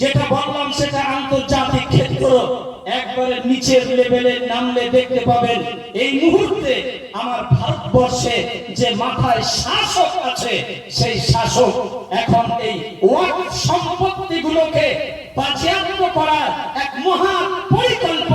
যেটা বললাম সেটা আন্তর্জাতিক ক্ষেত্র। একবারে নিচের লেভেলে নামলে দেখতে পাবেন, এই মুহূর্তে আমার ভারতবর্ষে যে মাথায় শাসক আছে, সেই শাসক এখন এই ওয়াক সম্পত্তিগুলোকে করার এক মহা পরিকল্পনা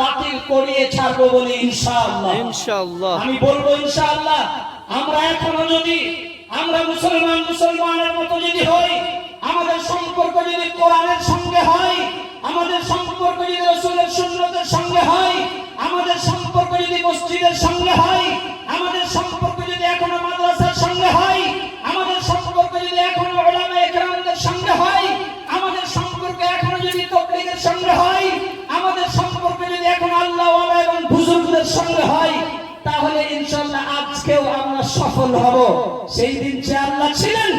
বাতিল করিয়ে ছাড়বো বলে ইনশাআল্লাহ। ইনশাআল্লাহ। আমি বলব ইনশাআল্লাহ আমরা এখনও যদি আমরা মুসলমান মুসলমানের মতো যদি হই আমাদের সম্পর্ক যদি কোরআনের সঙ্গে হয় আমাদের সম্পর্ক যদি রসুলের সুন্নতের সঙ্গে হয় আমাদের সম্পর্ক যদি মসজিদের সঙ্গে হয় সফল হব। সেই দিন যে আল্লাহ ছিলেন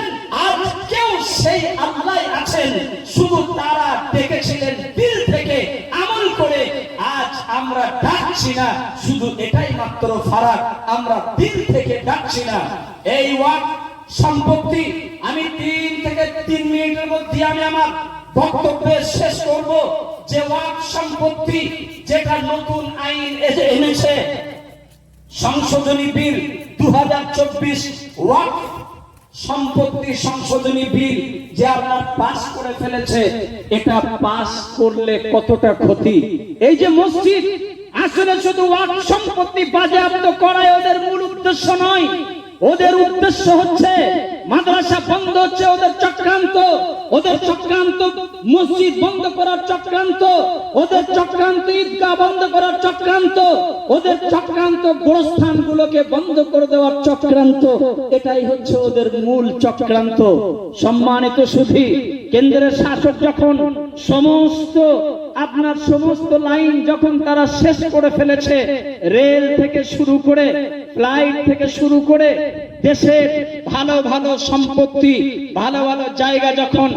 আজকেও সেই আল্লাহ আছেন। শুধু তারা ডেকেছিলেন দিল থেকে আমল করে। আজ আমরা ডাকছি না, শুধু এটাই মাত্র ফারাক। আমরা দিল থেকে ডাকছি না। এই ওয়াক সম্পত্তি আমি তিন থেকে তিন মিনিটের মধ্যে আমি আমার বক্তব্যে শেষ করব। যে ওয়াক সম্পত্তি যেটা নতুন আইন এনেছে, সংশোধনী বিল দু সম্পত্তি সংশোধনী বিল যে আপনার পাস করে ফেলেছে, এটা পাস করলে কতটা ক্ষতি? এই যে মসজিদ, আসলে শুধু ওয়াক সম্পত্তি বাজেয়াপ্ত করায় ওদের মূল উদ্দেশ্য নয়। ওদের উদ্দেশ্য হচ্ছে মাদ্রাসা বন্ধ হচ্ছে, ওদের চক্রান্ত। ওদের চক্রান্ত মসজিদ বন্ধ করার চক্রান্ত। ওদের চক্রান্ত ঈদগাহ বন্ধ করার চক্রান্ত। ওদের চক্রান্ত গোরস্থান গুলোকে বন্ধ করে দেওয়ার চক্রান্ত। এটাই হচ্ছে ওদের মূল চক্রান্ত। সম্মানিত সুধী, কেন্দ্রের শাসক যখন সমস্ত আপনার সমস্ত লাইন যখন তারা শেষ করে ফেলেছে, রেল থেকে শুরু করে, ফ্লাইট থেকে শুরু করে, দেশের ভালো ভালো সম্পত্তি, ভালো ভালো জায়গা যখন,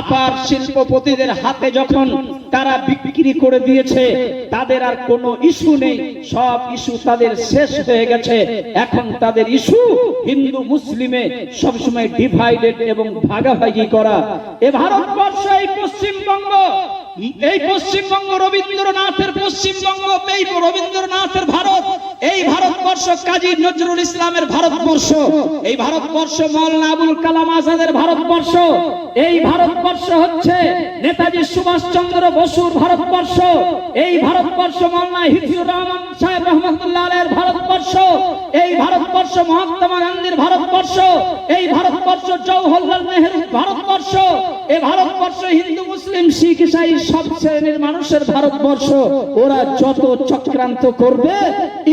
আপার শিল্পপতিদের হাতে যখন তারা বিক্রি করে দিয়েছে, তাদের আর কোনো ইস্যু নেই, সব ইস্যু তাদের শেষ হয়ে গেছে। এখন তাদের ইস্যু হিন্দু মুসলিমে সবসময় ডিভাইডেড এবং ভাগাভাগি করা। এ ভারতবর্ষ, এই পশ্চিমবঙ্গ এই পশ্চিমবঙ্গ রবীন্দ্রনাথের পশ্চিমবঙ্গ, এই রবীন্দ্রনাথের ভারত, এই ভারতবর্ষ কাজী নজরুল ইসলামের ভারতবর্ষ, এই ভারতবর্ষ মৌলানা আবুল কালাম আজাদের ভারতবর্ষ, এই ভারতবর্ষ হচ্ছে নেতাজি সুভাষচন্দ্র বসুর ভারতবর্ষ, এই ভারতবর্ষ মৌলানা হিফিউর রহমান সাহেব রহমতুল্লাহ আলের ভারতবর্ষ, এই ভারতবর্ষ মহাত্মা গান্ধীর ভারতবর্ষ, এই ভারতবর্ষ জওহরলাল নেহরুর ভারতবর্ষ এই ভারতবর্ষ হিন্দু, মুসলিম, শিখ, ইসাই সব শ্রেণির মানুষের ভারতবর্ষ, ওরা যত চক্রান্ত করবে,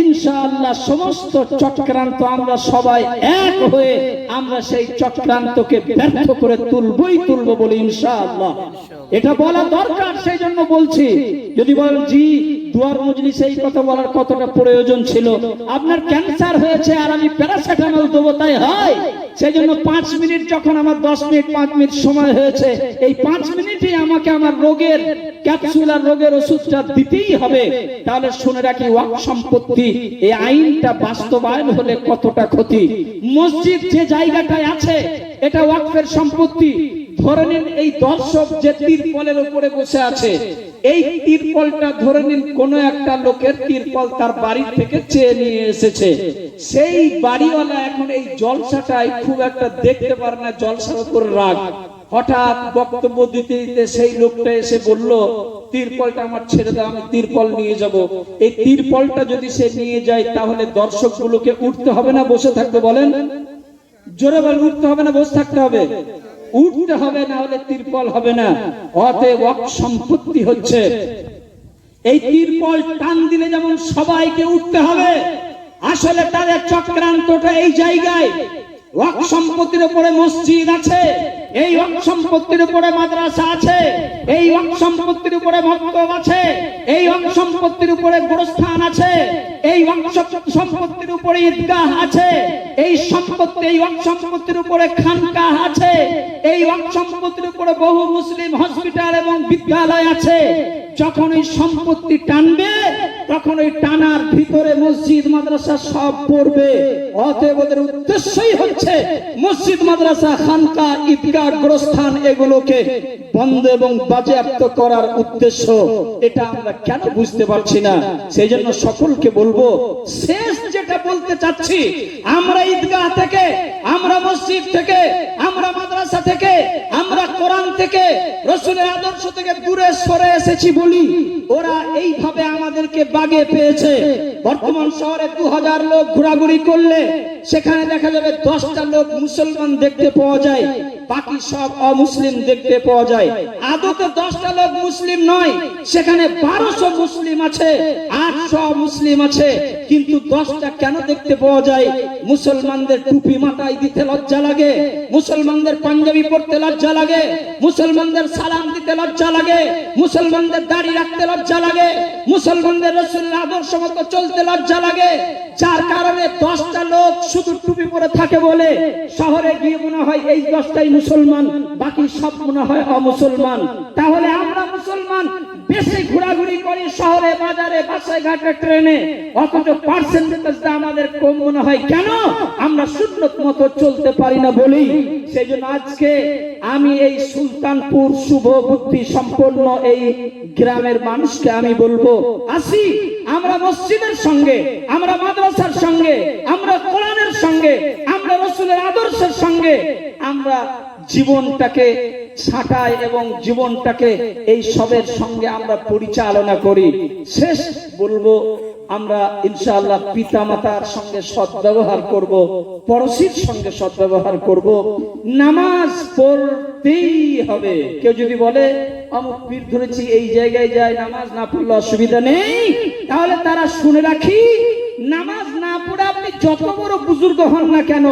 ইনশাআল্লাহ সমস্ত চক্রান্ত আমরা সবাই এক হয়ে আমরা সেই চক্রান্তকে ব্যর্থ করে তুলবই তুলব বলে ইনশাআল্লাহ। এটা বলা দরকার সেই জন্য বলছি, যদি বলেন, জি দুয়ার মজলিস এই কথা বলার কতটা প্রয়োজন ছিল? আপনার ক্যান্সার হয়েছে আর আমি প্যারাসিটামল দেবো, তাই হয়? সেই জন্য পাঁচ মিনিট যখন আমার দশ মিনিট, পাঁচ মিনিট সময় হয়েছে, এই পাঁচ মিনিটে আমাকে আমার রোগের ক্যাপসুল আর রোগের ওষুধটা দিতেই হবে। তাহলে শুনে রাখি, ওয়াক সম্পত্তি, এই আইনটা বাস্তবায়ন হলে কতটা ক্ষতি? মসজিদ যে জায়গাটায় আছে, এটা ওয়াকফের সম্পত্তি। ধরে নিন এই দর্শক যে তিরপলের উপরে বসে আছে, এই তিরপলটা ধরে নিন কোন একটা লোকের তিরপল তার থেকে চেয়ে নিয়ে এসেছে। সেই বাড়িওয়ালা এখন এই জলসাটাই খুব একটা দেখতে পারে না, জলসার উপর রাগ। হঠাৎ বক্তব্য দিতে দিতে সেই লোকটা এসে বলল, তিরপলটা আমার ছেড়ে দাও, আমি তিরপল নিয়ে যাব। এই তিরপলটা যদি সে নিয়ে যায়, তাহলে দর্শকগুলোকে উঠতে হবে না, বসে থাকতে বলেন? জোরে বলেন, উঠতে হবে না, বসে থাকতে হবে। উঠতে হবে না হলে তিরপল হবে না। অতএব সম্পত্তি হচ্ছে, এই তিরপল টান দিলে যেমন সবাইকে উঠতে হবে, আসলে তাদের চক্রান্তটা এই জায়গায়। ওয়াক সম্পত্তির উপরে মসজিদ আছে এই ওয়াক সম্পত্তির উপরে মাদ্রাসা আছে, এই ওয়াক সম্পত্তির উপরে মক্তব আছে, এই ওয়াক সম্পত্তির উপরে গোরস্থান আছে, এই অংশ সম্পত্তির উপরে ঈদগাহ আছে, এই সম্পত্তি, এই অংশ সম্পত্তির উপরে খানকাহ আছে, এই অংশ সম্পত্তির উপরে বহু মুসলিম হসপিটাল এবং বিদ্যালয় আছে যখন ওই সম্পত্তি টানবে, তখন ওই টানার ভিতরে মসজিদ, মাদ্রাসা সব পড়বে। অতএব ওদের উদ্দেশ্যই হচ্ছে মসজিদ, মাদ্রাসা, খানকা, ঈদগাহ, গোরস্থান এগুলোকে বন্ধ এবং বাজেয়াপ্ত করার উদ্দেশ্য। এটা আমরা কেন বুঝতে পারছি না? সেই জন্য সকলকে বলব, শেষ যেটা বলতে চাচ্ছি, আমরা ঈদগাহ থেকে, আমরা মসজিদ থেকে, আমরা মাদ্রাসা থেকে, আমরা কোরআন থেকে, রসুলের আদর্শ থেকে দূরে সরে এসেছি বলি, ওরা এইভাবে আমাদেরকে বাগে পেয়েছে। বর্তমান শহরে দু হাজার লোক ঘোরাঘুরি করলে সেখানে দেখা যাবে দশটা লোক মুসলমান দেখতে পাওয়া যায়। বাকি সব অমুসলিম দেখতে পাওয়া যায়। আদতে দশটা লোক মুসলিম নয়, সেখানে বারোশো মুসলিম আছে, আটশো মুসলিম আছে। কিন্তু দশটা কেন দেখতে পাওয়া যায়? মুসলমানদের টুপি মাথায় দিতে লজ্জা লাগে, মুসলমানদের পাঞ্জাবি পড়তে লজ্জা লাগে, মুসলমানদের সালাম দিতে লজ্জা লাগে, মুসলমানদের দাড়ি রাখতে লজ্জা লাগে, মুসলমানদের রসুল্লাহ আদর্শ মতো চলতে লজ্জা লাগে। যার কারণে দশটা লোক শুধু টুপি পরে থাকে বলে শহরে গিয়ে মনে হয় এই দশটাই মুসলমান, বাকি সব মনে হয় অমুসলমান। তাহলে আমরা মুসলমান বেশি ঘোরাঘুরি করি শহরে, বাজারে বাসায় ঘাটে, ট্রেনে। অথচ পার্সেন্টেজটা আমাদের কম মনে হয়। কেন? আমরা সুন্নত মতো চলতে পারি না বলি। সেই জন্য আজকে আমি এই সুলতানপুর শুভ বুদ্ধি সম্পন্ন এই গ্রামের মানুষকে আমি বলব, আসি, আমরা মসজিদের সঙ্গে, আমরা মাদ্রাসার সঙ্গে, আমরা কোরআনের সঙ্গে আমরা জীবনটাকে এবং জীবনটাকে এই সবের সঙ্গে আমরা পরিচালনা করি। শেষ বলব, আমরা পিতা মাতার সঙ্গে সদ্ব্যবহার সঙ্গে সদ্ব্যবহার করব। নামাজ পড়তেই হবে। কেউ যদি বলে, অমুক পীর ধরেছি, এই জায়গায় যায়, নামাজ না পড়লে অসুবিধা নেই। তাহলে তারা শুনে রাখি, নামাজ না পড়ে আপনি যত বড় বুজুর্গ হন না কেন,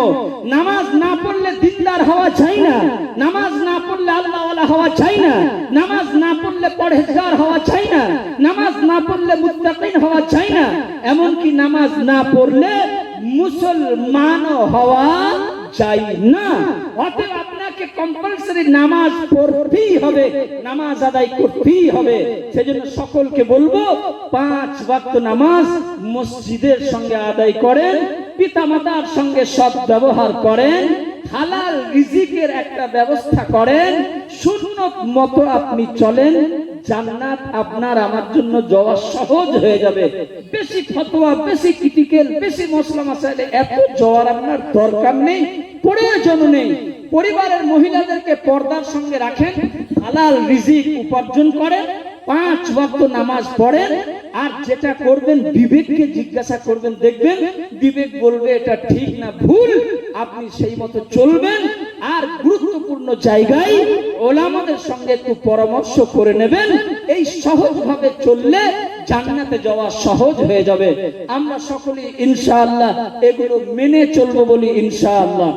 নামাজ না পড়লে দিনদার হওয়া চাই না, নামাজ না পড়লে আল্লাহওয়ালা হওয়া চাই না, নামাজ না পড়লে পরহেজগার হওয়া চাই না, নামাজ না পড়লে মুত্তাকিন হওয়া চাই না, এমনকি নামাজ না পড়লে মুসলমান হওয়া চাই না। অতএব আপনাকে কম্পালসারি নামাজ পড়তেই হবে, নামাজ আদায় করতেই হবে। সেজন্য সকলকে বলব, পাঁচ ওয়াক্ত নামাজ মসজিদের সঙ্গে আদায় করেন, পিতামাতার সঙ্গে সৎ ব্যবহার করেন, হালাল রিজিকের একটা ব্যবস্থা করেন, সুন্নত মতো আপনি চলেন, জান্নাত আপনার আমার জন্য যাওয়া সহজ হয়ে যাবে। বেশি ফতোয়া, বেশি ক্রিটিক্যাল বেশি মশলা মশাইলে এত যাওয়ার আপনার দরকার নেই, প্রয়োজন নেই। পরিবারের মহিলাদেরকে পর্দার সঙ্গে রাখেন, হালাল রিজিক উপার্জন করেন, পাঁচ ওয়াক্ত নামাজ পড়েন, আর যেটা করবেন, বিবেককে জিজ্ঞাসা করবেন, দেখবেন বিবেক বলবে, এটা ঠিক না, ভুল, আপনি সেই মতো চলবেন। আর গুরুত্বপূর্ণ জায়গায় ওলামাদের সঙ্গে একটু পরামর্শ করে নেবেন, এই সহজ ভাবে চললে জান্নাতে যাওয়া সহজ হয়ে যাবে। আমরা সকলে ইনশাআল্লাহ এগুলো মেনে চলবো বলি ইনশাআল্লাহ।